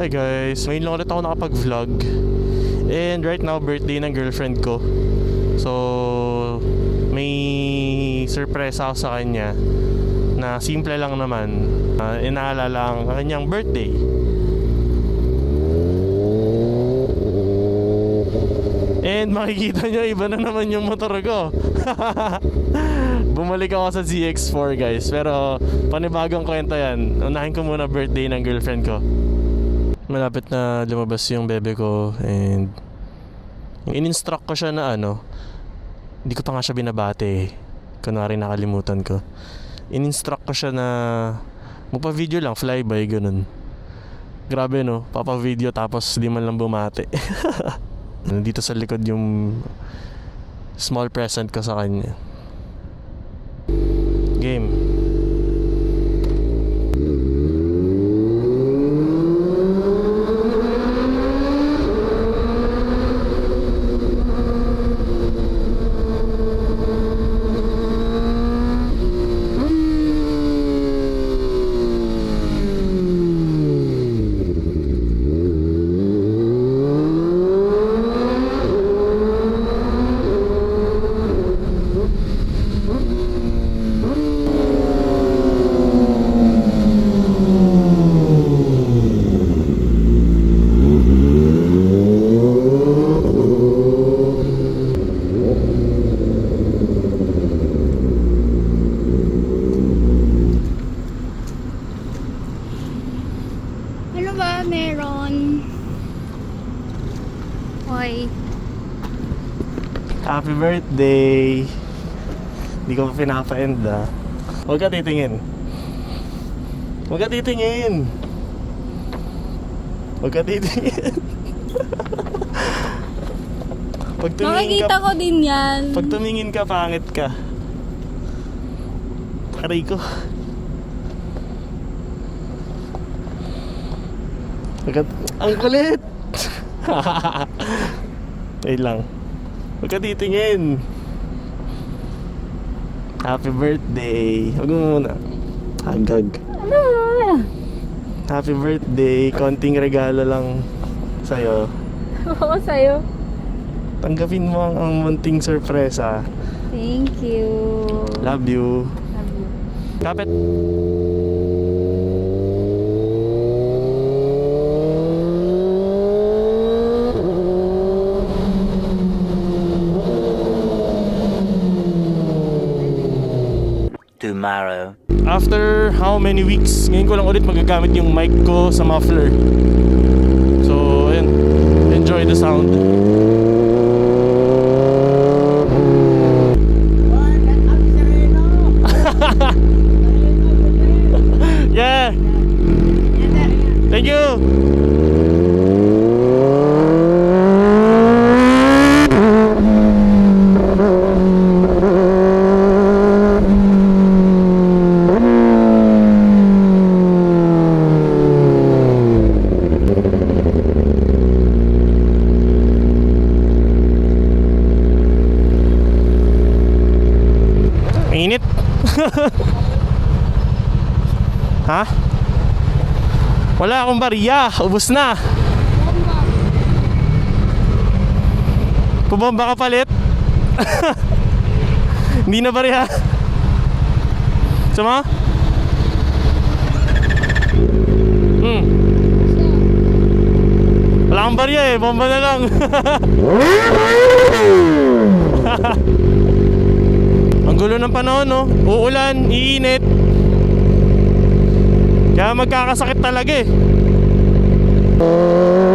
Hi guys, ngayon lang ulit ako nakapag-vlog. And right now, birthday ng girlfriend ko. So, may surprise ako sa kanya Na simple lang naman. Uh, Inaalala ang kanyang birthday. And makikita nyo, iba na naman yung motor ko. Bumalik ako sa ZX4 guys. Pero panibagong kwento yan. Unahin ko muna birthday ng girlfriend ko Malapit na lumabas yung bebe ko And In-instruct ko siya na ano Hindi ko pa nga siya binabate Kunwari nakalimutan ko. In-instruct ko siya na Magpa-video lang, flyby, ganun. Grabe no, papa-video tapos di man lang bumate Nandito sa likod yung Small present ko sa kanya. Game Ano ba meron? Hoy. Happy birthday! Hindi ko pa pinapa-end ah. Huwag ka titingin. Huwag ka titingin! Huwag ka titingin. Pag tumingin Makikita ka, ko din yan. pag tumingin ka, pangit ka. Aray ko. Ang kulit! Wait lang. Huwag ka titingin. Happy birthday. Huwag mo muna. Hagag. Ano? Happy birthday. Konting regalo lang sa'yo. Oo, sa'yo. Tanggapin mo ang, ang munting sorpresa. Thank you. Love you. Love you. Kapit. Tomorrow. After how many weeks, ngayon ko lang ulit magagamit yung mic ko sa muffler. So, ayun. Enjoy the sound. yeah. Thank you. Mainit. ha? Bariya. Ubus na. Pabomba ka palit? Hindi na bariya. Sama? Hmm. Wala akong bariya eh. Bomba na lang. Ang gulo ng panahon, no? Uulan, iinit. Kaya magkakasakit talaga eh. Oh.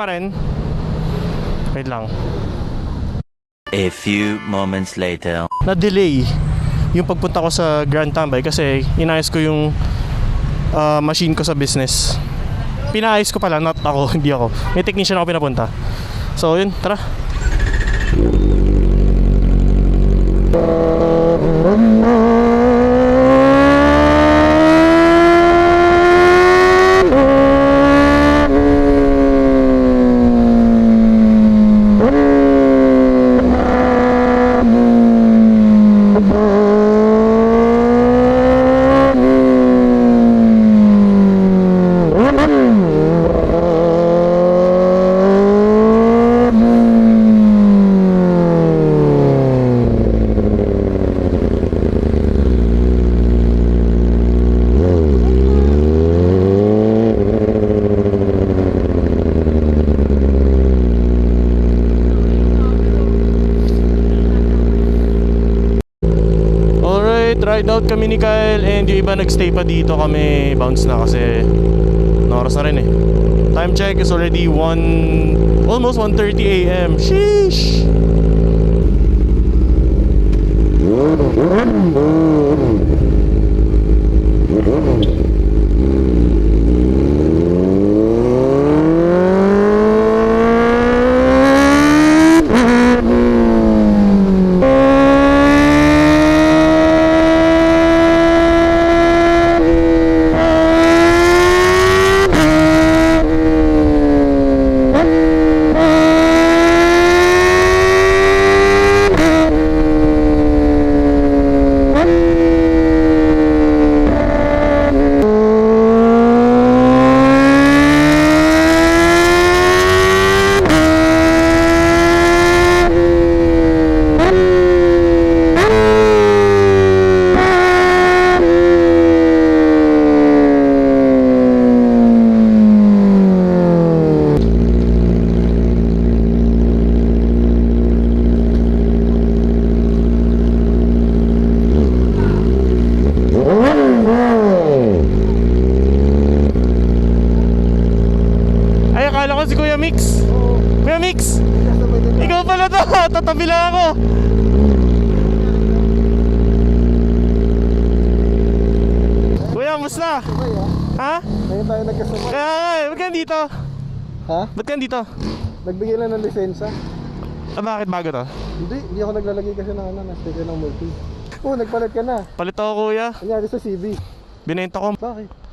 Pa rin. Wait lang. A few moments later. na-delay yung pagpunta ko sa Grand Tambay kasi inayos ko yung ah, machine ko sa business. Pinaayos ko pala, not ako, hindi ako. May technician ako pinapunta. So yun, tara. Kami ni Kyle and yung iba nagstay pa dito kami bounce na kasi na oras na rin eh. Time check is already 1 almost 1:30 a.m. Sheesh. Ay, akala ko si Kuya Mix. Kuya Mix! Ikaw pala to! Tatabi lang ako! Kuya, musta? Ha? Ngayon tayo nagkasama. Kaya nga, eh, ba't ka dito? Ha? Ba't ka dito? Nagbigay lang ng lisensya. Ah, bakit bago to? Hindi, hindi ako naglalagay kasi ng ano, ng sticker ng multi. Oo, nagpalit ka na. Palit ako kuya. Kanyari sa CV. Binenta ko. Bakit?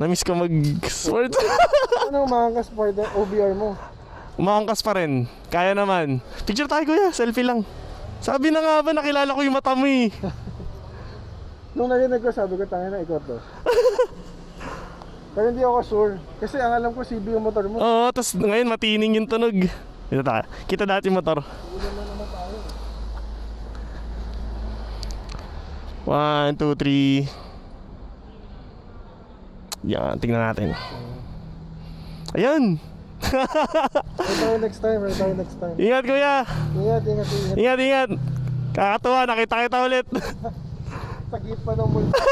Namiss ko mag-sport. Ano umaangkas for the OBR mo? Umaangkas pa rin. Kaya naman. Picture tayo kuya, selfie lang. Sabi na nga ba, nakilala ko yung mata mo eh. Nung narinig ko, sabi ko, tayo na ikot to. Pero hindi ako sure. Kasi ang alam ko, CB yung motor mo. Oo, tapos ngayon matining yung tunog. Kita, ta kita dati yung motor. One, two, three. Yan, tingnan natin. Ayan! Tayo next time, tayo next time. Ingat kuya! Ingat, ingat, ingat. Ingat, ingat! Kakatuwa, nakita kita ulit. Sakit pa ng multi.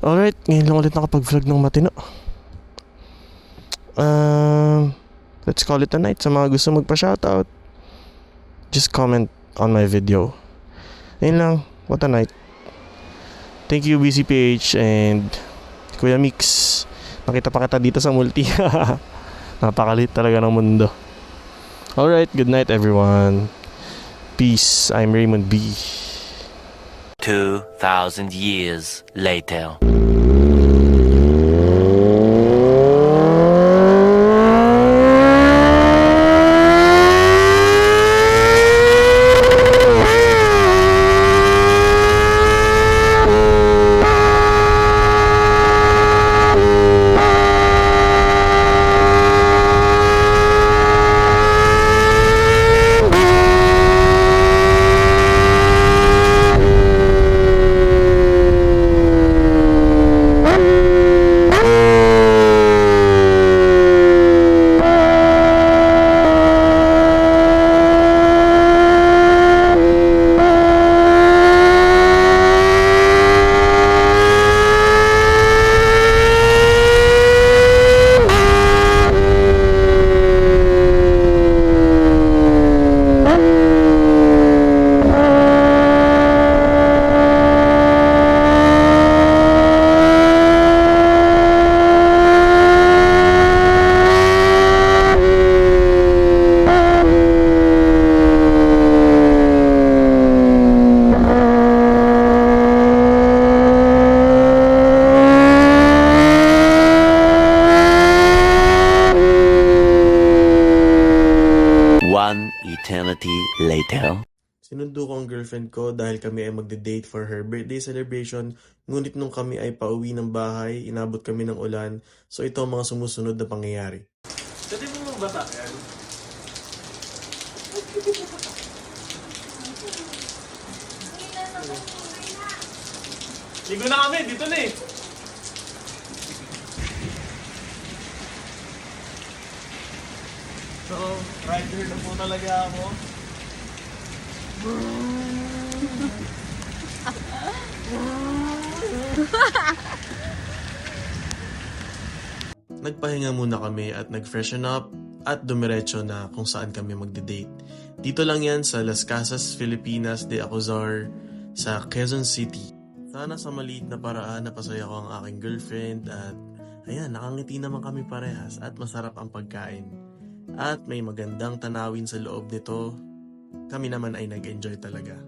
Alright, ngayon lang ulit nakapag-vlog ng matino. Um, let's call it a night. Sa mga gusto magpa-shoutout, just comment on my video. Ayun lang, what a night. Thank you BCPH and Kuya Mix. Nakita pa kita dito sa multi. Napakalit talaga ng mundo. Alright, good night everyone. Peace. I'm Raymond B. 2,000 years later. Eternity later. Sinundo ko ang girlfriend ko dahil kami ay magde-date for her birthday celebration. Ngunit nung kami ay pauwi ng bahay, inabot kami ng ulan. So ito ang mga sumusunod na pangyayari. Pwede mo magbasa yan? Ligo na kami, dito na eh. So, rider na po talaga ako. Nagpahinga muna kami at nag-freshen up at dumiretso na kung saan kami magde-date. Dito lang yan sa Las Casas, Filipinas de Acozar sa Quezon City. Sana sa maliit na paraan napasaya ko ang aking girlfriend at ayan, nakangiti naman kami parehas at masarap ang pagkain. At may magandang tanawin sa loob nito. Kami naman ay nag-enjoy talaga.